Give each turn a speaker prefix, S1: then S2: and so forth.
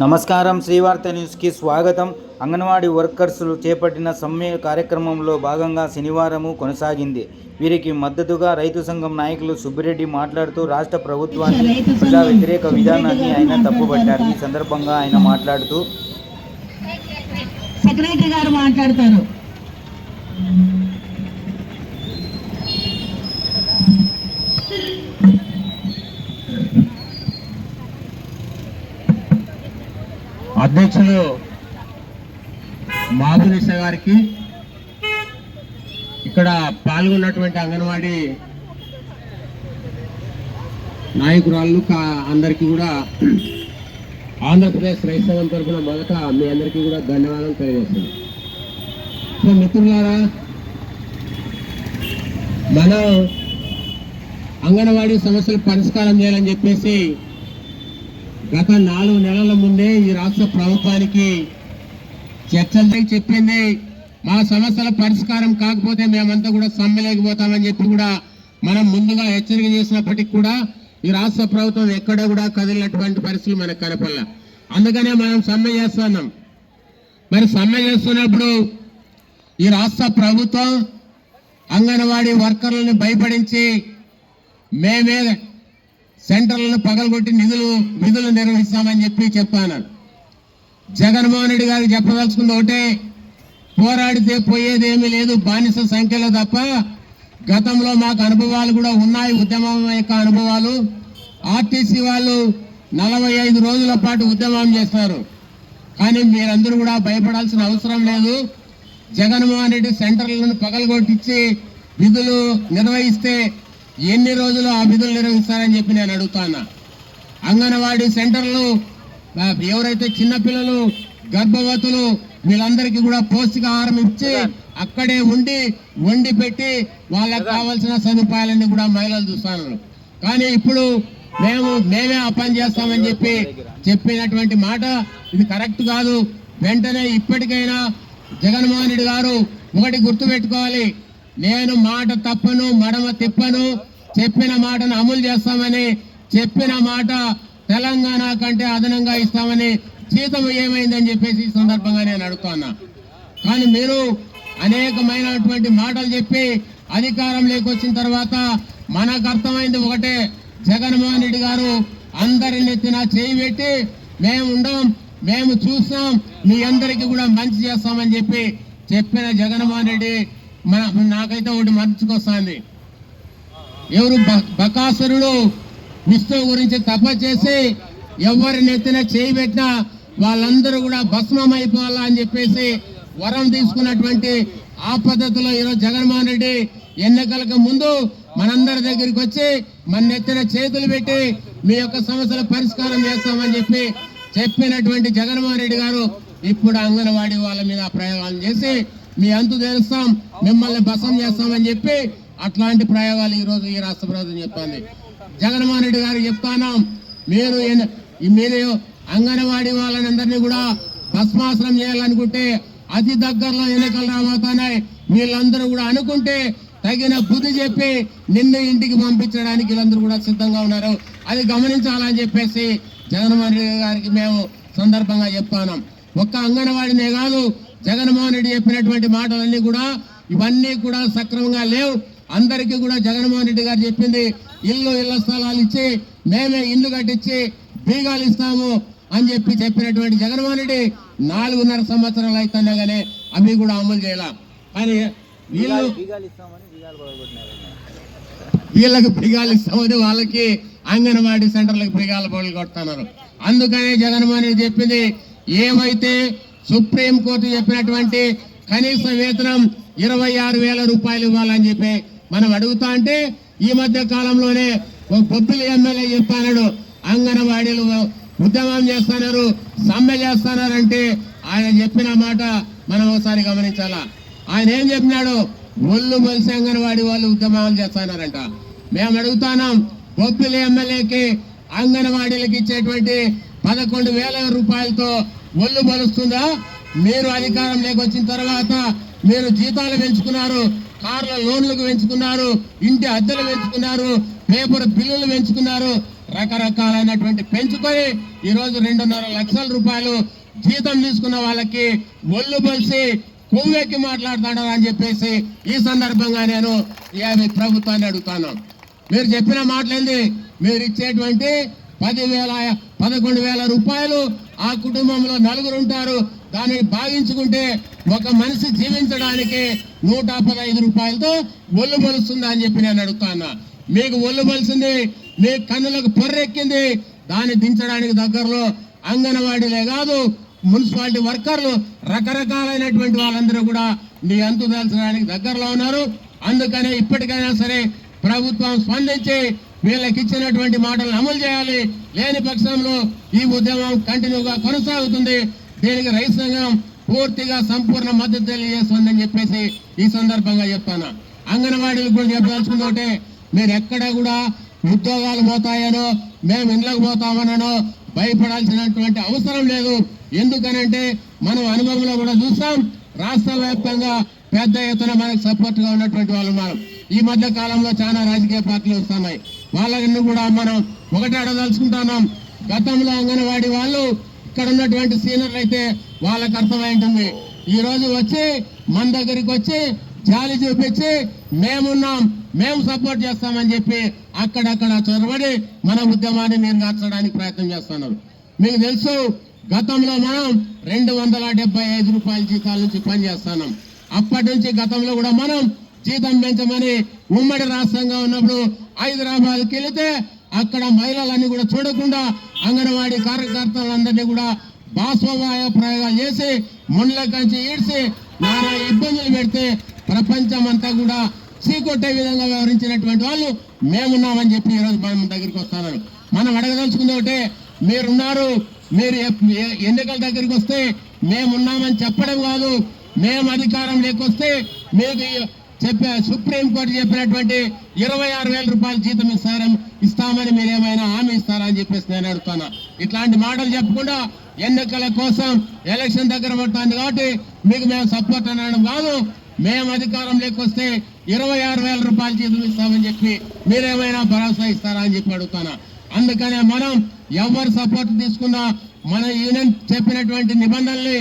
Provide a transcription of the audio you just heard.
S1: నమస్కారం. శ్రీవార్త న్యూస్కి స్వాగతం. అంగన్వాడీ వర్కర్స్లు చేపట్టిన సమ్మె కార్యక్రమంలో భాగంగా శనివారము కొనసాగింది. వీరికి మద్దతుగా రైతు సంఘం నాయకులు సుబ్బిరెడ్డి మాట్లాడుతూ రాష్ట్ర ప్రభుత్వాన్ని ప్రజా వ్యతిరేక విధానాన్ని ఆయన తప్పుపట్టారు. ఈ సందర్భంగా ఆయన మాట్లాడుతూ
S2: సెక్రటరీ గారు మాట్లాడతారు.
S3: అధ్యక్షులు మాధునిష గారికి ఇక్కడ పాల్గొన్నటువంటి అంగన్వాడీ నాయకురాళ్ళు కా- అందరికీ కూడా ఆంధ్రప్రదేశ్ రైతు సంఘం తరఫున మొదట మీ అందరికీ కూడా ధన్యవాదాలు తెలియజేస్తున్నాను. సో మిత్రులారా మనం అంగన్వాడీ సమస్యలు పరిష్కారం చేయాలని చెప్పేసి గత నాలుగు నెలల ముందే ఈ రాష్ట్ర ప్రభుత్వానికి చర్చలు చెప్పింది. మా సమస్యల పరిష్కారం కాకపోతే మేమంతా కూడా సమ్మెలేకపోతామని చెప్పి కూడా మనం ముందుగా హెచ్చరిక చేసినప్పటికీ కూడా ఈ రాష్ట్ర ప్రభుత్వం ఎక్కడ కూడా కదిలినటువంటి పరిస్థితులు మనకు కనపడాల. అందుకనే మనం సమ్మె చేస్తున్నాం. మరి సమ్మె చేస్తున్నప్పుడు ఈ రాష్ట్ర ప్రభుత్వం అంగన్వాడీ వర్కర్లను భయపడించి మేమే సెంటర్లను పగలగొట్టి నిధులు విధులు నిర్వహిస్తామని చెప్పి చెప్పాను. జగన్మోహన్ రెడ్డి గారికి చెప్పదలుచుకుంది ఒకటే పోరాడితే పోయేదేమీ లేదు బానిస సంఖ్యలో తప్ప గతంలో మాకు అనుభవాలు కూడా ఉన్నాయి ఉద్యమం యొక్క అనుభవాలు. ఆర్టీసీ వాళ్ళు నలభై ఐదు రోజుల పాటు ఉద్యమం చేస్తారు. కానీ మీరందరూ కూడా భయపడాల్సిన అవసరం లేదు. జగన్మోహన్ రెడ్డి సెంటర్లను పగలగొట్టించి విధులు నిర్వహిస్తే ఎన్ని రోజులు ఆ విధులు నిర్వహిస్తారని చెప్పి నేను అడుగుతాను? అంగన్వాడీ సెంటర్లు ఎవరైతే చిన్నపిల్లలు గర్భవతులు వీళ్ళందరికీ కూడా పౌష్టికాహారం ఇచ్చి అక్కడే ఉండి వండి పెట్టి వాళ్ళకి కావాల్సిన సదుపాయాలన్నీ కూడా మహిళలు చూస్తున్నారు. కానీ ఇప్పుడు మేము మేమే ఆ పని చేస్తామని చెప్పి చెప్పినటువంటి మాట ఇది కరెక్ట్ కాదు. వెంటనే ఇప్పటికైనా జగన్మోహన్ రెడ్డి గారు ఒకటి గుర్తుపెట్టుకోవాలి. నేను మాట తప్పను మడమ తిప్పను చెప్పిన మాటను అమలు చేస్తామని చెప్పిన మాట తెలంగాణ కంటే అదనంగా ఇస్తామని జీతం ఏమైందని చెప్పేసి ఈ సందర్భంగా నేను అడుగుతున్నా కానీ మీరు అనేకమైనటువంటి మాటలు చెప్పి అధికారంలోకి వచ్చిన తర్వాత మనకు అర్థమైంది ఒకటే జగన్మోహన్ రెడ్డి గారు అందరి నెత్తిన చేయి పెట్టి మేము ఉండం మేము చూస్తాం మీ అందరికీ కూడా మంచి చేస్తామని చెప్పి చెప్పిన జగన్మోహన్ రెడ్డి మన నాకైతే ఒకటి మర్చుకొస్తుంది ఎవరు బ- బకాసురుడు విష్ణువు గురించి తప చేసి ఎవరి నెత్తిన చేయి పెట్టినా వాళ్ళందరూ కూడా భస్మం అయిపోవాలా అని చెప్పేసి వరం తీసుకున్నటువంటి ఆ పద్ధతిలో ఈరోజు జగన్మోహన్ రెడ్డి ఎన్నికలకు ముందు మనందరి దగ్గరికి వచ్చి మన నెత్తిన చేతులు పెట్టి మీ యొక్క సమస్యల పరిష్కారం చేస్తామని చెప్పి చెప్పినటువంటి జగన్మోహన్ రెడ్డి గారు ఇప్పుడు అంగన్వాడీ వాళ్ళ మీద ప్రయోగాలు చేసి మీ అంతు తెలుస్తాం. మిమ్మల్ని బసం చేస్తామని చెప్పి అట్లాంటి ప్రయోగాలు ఈ రోజు ఈ రాష్ట్ర ప్రభుత్వం చెప్తోంది. జగన్మోహన్ రెడ్డి గారు చెప్తాను మీరు మీరు అంగన్వాడీ వాళ్ళని అందరినీ కూడా భస్మాసనం చేయాలనుకుంటే అతి దగ్గరలో ఎన్నికలు రాబోతున్నాయి. వీళ్ళందరూ కూడా అనుకుంటే తగిన బుద్ధి చెప్పి నిన్ను ఇంటికి పంపించడానికి వీళ్ళందరూ కూడా సిద్ధంగా ఉన్నారు. అది గమనించాలని చెప్పేసి జగన్మోహన్ రెడ్డి గారికి మేము సందర్భంగా చెప్తాను ఒక్క అంగన్వాడినే కాదు జగన్మోహన్ రెడ్డి చెప్పినటువంటి మాటలన్నీ కూడా ఇవన్నీ కూడా సక్రమంగా లేవు. అందరికీ కూడా జగన్మోహన్ రెడ్డి గారు చెప్పింది ఇల్లు ఇళ్ళ స్థలాలు ఇచ్చి మేమే ఇల్లు కట్టించి బీగాలు ఇస్తాము అని చెప్పి చెప్పినటువంటి జగన్మోహన్ రెడ్డి నాలుగున్నర సంవత్సరాలు అవుతున్నా కానీ అవి కూడా అమలు చేయాల. కానీ వీళ్ళు వీళ్ళకి బిగాలు ఇస్తామని వాళ్ళకి అంగన్వాడీ సెంటర్లకు బిగాలు పనులు కొడుతున్నారు అందుకనే జగన్మోహన్ రెడ్డి చెప్పింది ఏమైతే సుప్రీం కోర్టు చెప్పినటువంటి కనీస వేతనం ఇరవై ఆరు వేల రూపాయలు ఇవ్వాలని చెప్పి మనం అడుగుతా అంటే ఈ మధ్య కాలంలోనే ఒక పొద్దుల ఎమ్మెల్యే చెప్తాడు అంగన్వాడీలు ఉద్యమం చేస్తున్నారు సమ్మె చేస్తున్నారంటే ఆయన చెప్పిన మాట మనం ఒకసారి గమనించాలా? ఆయన ఏం చెప్పినాడు? ఒళ్ళు మలిసి అంగన్వాడి వాళ్ళు ఉద్యమాలు చేస్తున్నారంట. మేము అడుగుతున్నాం బొబ్బిలి ఎమ్మెల్యేకి అంగన్వాడీలకు ఇచ్చేటువంటి పదకొండు వేల రూపాయలతో ఒళ్ళు బలుస్తుందా మీరు అధికారంలోకి వచ్చిన తర్వాత మీరు జీతాలు పెంచుకున్నారు కార్ల లోన్లకు పెంచుకున్నారు ఇంటి అద్దెలు పెంచుకున్నారు పేపర్ బిల్లులు పెంచుకున్నారు. రకరకాలైనటువంటి పెంచుకొని ఈరోజు రెండున్నర లక్షల రూపాయలు జీతం తీసుకున్న వాళ్ళకి ఒళ్ళు బలిసి కొవ్వెక్కి మాట్లాడుతాడు అని చెప్పేసి ఈ సందర్భంగా నేను యాభై ప్రభుత్వాన్ని అడుగుతాను. మీరు చెప్పిన మాటలేంది? మీరు ఇచ్చేటువంటి పదివేల పదకొండు వేల రూపాయలు ఆ కుటుంబంలో నలుగురు ఉంటారు దానిని భావించుకుంటే ఒక మనిషి జీవించడానికి నూట పదహైదు రూపాయలతో ఒళ్ళు బలుస్తుందా అని చెప్పి నేను అడుగుతాను మీకు ఒళ్ళు బలిసింది మీ కన్నులకు పొర్రెక్కింది దాన్ని దించడానికి దగ్గరలో అంగన్వాడీలే కాదు మున్సిపాలిటీ వర్కర్లు రకరకాలైనటువంటి వాళ్ళందరూ కూడా నీ అంతు దాల్చడానికి దగ్గరలో ఉన్నారు. అందుకనే ఇప్పటికైనా సరే ప్రభుత్వం స్పందించి వీళ్ళకి ఇచ్చినటువంటి మాటలను అమలు చేయాలి. లేని పక్షంలో ఈ ఉద్యమం కంటిన్యూగా కొనసాగుతుంది. దీనికి రైతు సంఘం పూర్తిగా సంపూర్ణ మద్దతు తెలియజేస్తుందని చెప్పేసి ఈ సందర్భంగా చెప్తాను అంగన్వాడీలకు కూడా చెప్పదలుచుకుంది ఒకటే మీరు ఎక్కడ కూడా ఉద్యోగాలు పోతాయనో మేము ఇండ్లకు పోతామనో భయపడాల్సినటువంటి అవసరం లేదు. ఎందుకనంటే మనం అనుభవంలో కూడా చూస్తాం రాష్ట్ర వ్యాప్తంగా పెద్ద ఎత్తున మనకు సపోర్ట్గా ఉన్నటువంటి వాళ్ళు ఉన్నారు. ఈ మధ్య కాలంలో చాలా రాజకీయ పార్టీలు వస్తున్నాయి. వాళ్ళని కూడా మనం ఒకటి అడదలుచుకుంటున్నాం గతంలో అంగన్వాడీ వాళ్ళు ఇక్కడ ఉన్నటువంటి సీనియర్లు అయితే వాళ్ళకి అర్థమై ఉంటుంది. ఈ రోజు వచ్చి మన దగ్గరికి వచ్చి జాలి చూపించి మేమున్నాం మేము సపోర్ట్ చేస్తామని చెప్పి అక్కడక్కడ చొరబడి మన ఉద్యమాన్ని నిర్ణయించడానికి ప్రయత్నం చేస్తున్నారు. మీకు తెలుసు గతంలో మనం రెండు వందల డెబ్బై ఐదు రూపాయల జీతాల నుంచి పనిచేస్తున్నాం అప్పటి నుంచి గతంలో కూడా మనం జీతం పెంచమని ఉమ్మడి రాష్ట్రంగా ఉన్నప్పుడు హైదరాబాద్కి వెళితే అక్కడ మహిళలన్నీ కూడా చూడకుండా అంగన్వాడీ కార్యకర్తలందరినీ కూడా బాష్పవాయ ప్రయోగాలు చేసి ముండ్ల కంచి ఈడ్చి నానా ఇబ్బందులు పెడితే ప్రపంచం అంతా కూడా చీకొట్టే విధంగా వ్యవహరించినటువంటి వాళ్ళు మేమున్నామని చెప్పి ఈరోజు మనం దగ్గరికి వస్తున్నారు. మనం అడగదలుచుకుంది ఒకటే మీరున్నారు మీరు ఎన్నికల దగ్గరికి వస్తే మేమున్నామని చెప్పడం కాదు మేము అధికారం లేకొస్తే మీకు చెప్పే సుప్రీం కోర్టు చెప్పినటువంటి ఇరవై ఆరు వేల రూపాయల జీతం ఇస్తారని ఇస్తామని మీరు ఏమైనా హామీ ఇస్తారా అని చెప్పేసి నేను అడుగుతాను ఇట్లాంటి మాటలు చెప్పకుండా ఎన్నికల కోసం ఎలక్షన్ దగ్గర పడుతుంది కాబట్టి మీకు మేము సపోర్ట్ అనడం కాదు. మేము అధికారం లేకొస్తే ఇరవై ఆరు వేల రూపాయల జీతం ఇస్తామని చెప్పి మీరేమైనా భరోసా ఇస్తారా అని చెప్పి అడుగుతాను అందుకనే మనం ఎవరు సపోర్ట్ తీసుకున్నా మన యూనియన్ చెప్పినటువంటి నిబంధనల్ని